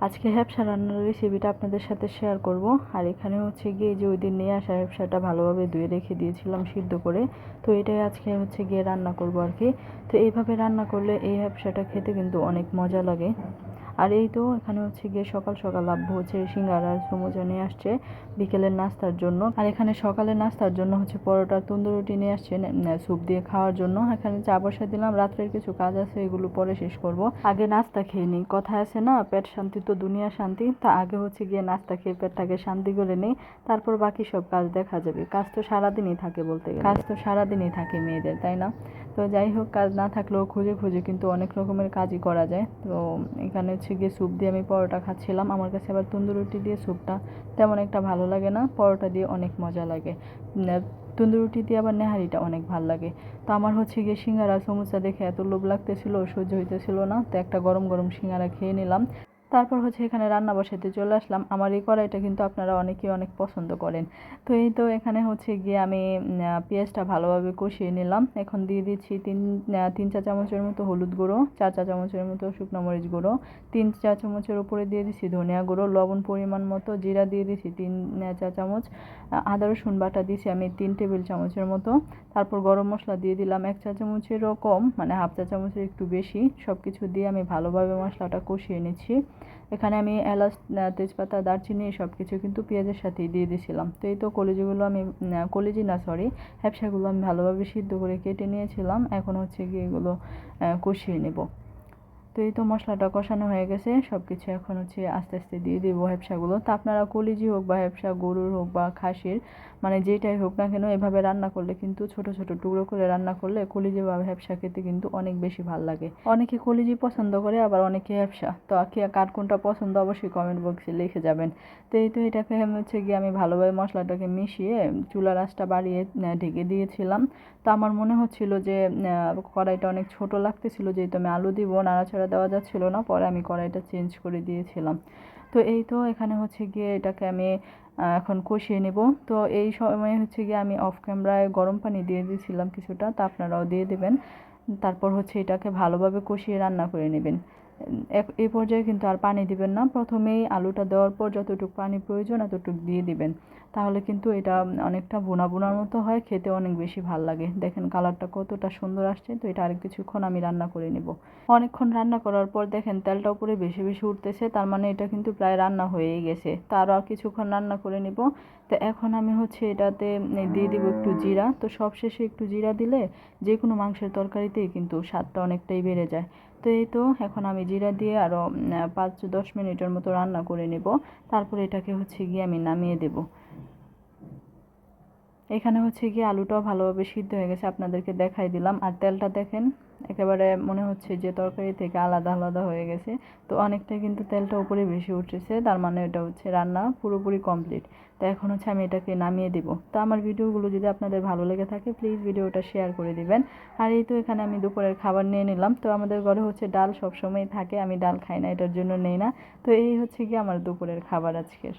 আজকে হ্যাপসা রান্নার রেসিপিটা আপনাদের সাথে শেয়ার করব। আর এখানে হচ্ছে গিয়ে যে ওই দিন নিয়ে আসা হ্যাপসাটা ভালোভাবে ধুয়ে রেখে দিয়েছিলাম সিদ্ধ করে। তো এটাই আজকে হচ্ছে গিয়ে রান্না করব আর কি। তো এইভাবে রান্না করলে এই হ্যাপসাটা খেতে কিন্তু অনেক মজা লাগে। আর এই তো এখানে হচ্ছে গিয়ে সকাল সকাল আব্বু হচ্ছে সিঙ্গারা আর নিয়ে আসছে বিকেলের নাস্তার জন্য। আর এখানে সকালের নাস্তার জন্য হচ্ছে পরোটা, তন্দুর রুটি নিয়ে আসছে স্যুপ দিয়ে খাওয়ার জন্য। এখানে চা বসা দিলাম, রাত্রের কিছু কাজ আছে, এগুলো পরে শেষ করব। আগে নাস্তা খেয়ে নিই, কথা আছে না, পেট শান্তি তো দুনিয়া শান্তি, তা আগে হচ্ছে গিয়ে নাস্তা খেয়ে পেটটাকে শান্তি করে নিই, তারপর বাকি সব কাজ দেখা যাবে। কাজ তো সারাদিনই থাকে বলতে গেলে। কাজ তো সারাদিনই থাকে মেয়েদের, তাই না? তো যাই হোক, কাজ না থাকলেও খুঁজে খুঁজে কিন্তু অনেক রকমের কাজই করা যায়। তো এখানে হচ্ছে গিয়ে স্যুপ দিয়ে আমি পরোটা খাচ্ছিলাম। আমার কাছে আবার তন্দুর রুটি দিয়ে স্যুপটা তেমন একটা ভালো লাগে না। পরোটা দিয়ে অনেক মজা লাগে। তন্দুর রুটি দিয়ে আবার নেহারিটা অনেক ভালো লাগে। তো আমার হচ্ছে গিয়ে সিঙ্গারা সমুচা দেখে এত লোভ লাগতেছিল, সহ্য হইতেছিল না। তো একটা গরম গরম সিঙ্গারা খেয়ে নিলাম। তারপর হচ্ছে এখানে রান্না বসাতে চলে আসলাম। আমার এই কড়াইটা কিন্তু আপনারা অনেকেই অনেক পছন্দ করেন। তো এই তো এখানে হচ্ছে গিয়ে আমি পেঁয়াজটা ভালোভাবে কষিয়ে নিলাম। এখন দিয়ে দিচ্ছি তিন তিন চা চামচের মতো হলুদ গুঁড়ো, চার চা চামচের মতো শুকনো মরিচ গুঁড়ো, তিন চা চামচের উপরে দিয়ে দিচ্ছি ধনিয়া গুঁড়ো, লবণ পরিমাণ মতো জিরা দিয়ে দিচ্ছি তিন চা চামচ আদা, রসুন বাটা দিয়েছি আমি তিন টেবিল চামচের মতো। তারপর গরম মশলা দিয়ে দিলাম এক চা চামচেরও কম মানে হাফ চা চামচের একটু বেশি। সব কিছু দিয়ে আমি ভালোভাবে মশলাটা কষিয়ে নিচ্ছি। এখানে আমি এলাচ তেজপাতা, দারচিনি সব কিছু কিন্তু পেঁয়াজের সাথেই দিয়ে দিয়েছিলাম। তো এই তো কলেজিগুলো আমি কলেজি না সরি হ্যাপসাগুলো আমি ভালোভাবে সিদ্ধ করে কেটে নিয়েছিলাম। এখন হচ্ছে গিয়ে এগুলো কষিয়ে নেব। তো এই তো মশলাটা কষানো হয়ে গেছে সব কিছু এখন হচ্ছে আস্তে আস্তে দিয়ে দেবো হ্যাপসাগুলো তো আপনারা কলিজি হোক বা হ্যাপসা গরুর হোক বা খাসির মানে যেটাই হোক না কেন, এভাবে রান্না করলে কিন্তু ছোট ছোট টুকরো করে রান্না করলে কলিজি বা হ্যাপসা খেতে কিন্তু অনেক বেশি ভালো লাগে। অনেকে কলিজি পছন্দ করে, আবার অনেকে হ্যাপসা তো কার কোনটা পছন্দ অবশ্যই কমেন্ট বক্সে লিখে যাবেন। তো এই তো এটাকে হচ্ছে গিয়ে আমি ভালোভাবে মশলাটাকে মিশিয়ে চুলার আঁচটা বাড়িয়ে ঢেকে দিয়েছিলাম। তো আমার মনে হচ্ছিল যে কড়াইটা অনেক ছোট লাগতেছিল, যেহেতু আমি আলু দিব, নাড়াচাড়া দেওয়া যাচ্ছিল না, পরে আমি কড়াইটা চেঞ্জ করে দিয়েছিলাম। তো এই তো এখানে হচ্ছে গিয়ে এটাকে আমি এখন কষিয়ে নেব। তো এই সময় হচ্ছে গিয়ে আমি অফ ক্যামেরায় গরম পানি দিয়ে দিয়েছিলাম কিছুটা, তা আপনারাও দিয়ে দেবেন। তারপর হচ্ছে এটাকে ভালোভাবে কষিয়ে রান্না করে নেবেন। এই পর্যায়ে কিন্তু আর পানি দিবেন না। প্রথমেই আলুটা দেওয়ার পর যতটুকু পানি প্রয়োজন এতটুকু দিয়ে দিবেন। তাহলে কিন্তু এটা অনেকটা বোনা বোনার মতো হয়, খেতে অনেক বেশি ভালো লাগে। দেখেন কালারটা কতটা সুন্দর আসছে। তো এটা আরেক কিছুক্ষণ আমি রান্না করে নেব। অনেকক্ষণ রান্না করার পর দেখেন তেলটা উপরে বেশি বেশি উঠতেছে, তার মানে এটা কিন্তু প্রায় রান্না হয়েই গেছে। তো আরও কিছুক্ষণ রান্না করে নেব। তো এখন আমি হচ্ছে এটাতে দিয়ে দিব একটু জিরা। তো সবশেষে একটু জিরা দিলে যে কোনো মাংসের তরকারিতেই কিন্তু স্বাদটা অনেকটাই বেড়ে যায়। তো এই তো এখন আমি জিরা দিয়ে আরও পাঁচ দশ মিনিটের মতো রান্না করে নেব। তারপরে এটাকে হচ্ছে গিয়ে আমি নামিয়ে দেব। এখানে হচ্ছে গিয়ে আলুটাও ভালোভাবে সিদ্ধ হয়ে গেছে, আপনাদেরকে দেখাই দিলাম। আর তেলটা দেখেন, একেবারে মনে হচ্ছে যে তরকারি থেকে আলাদা আলাদা হয়ে গেছে। তো অনেকটা কিন্তু তেলটা উপরে বেশি উঠেছে, তার মানে এটা হচ্ছে রান্না পুরোপুরি কমপ্লিট তো এখন হচ্ছে আমি এটাকে নামিয়ে দিব। তো আমার ভিডিওগুলো যদি আপনাদের ভালো লেগে থাকে প্লিজ ভিডিওটা শেয়ার করে দিবেন। আর এই তো এখানে আমি দুপুরের খাবার নিয়ে নিলাম। তো আমাদের ঘরে হচ্ছে ডাল সবসময় থাকে, আমি ডাল খাই না, এটার জন্য নেই না। তো এই হচ্ছে কি আমার দুপুরের খাবার আজকের।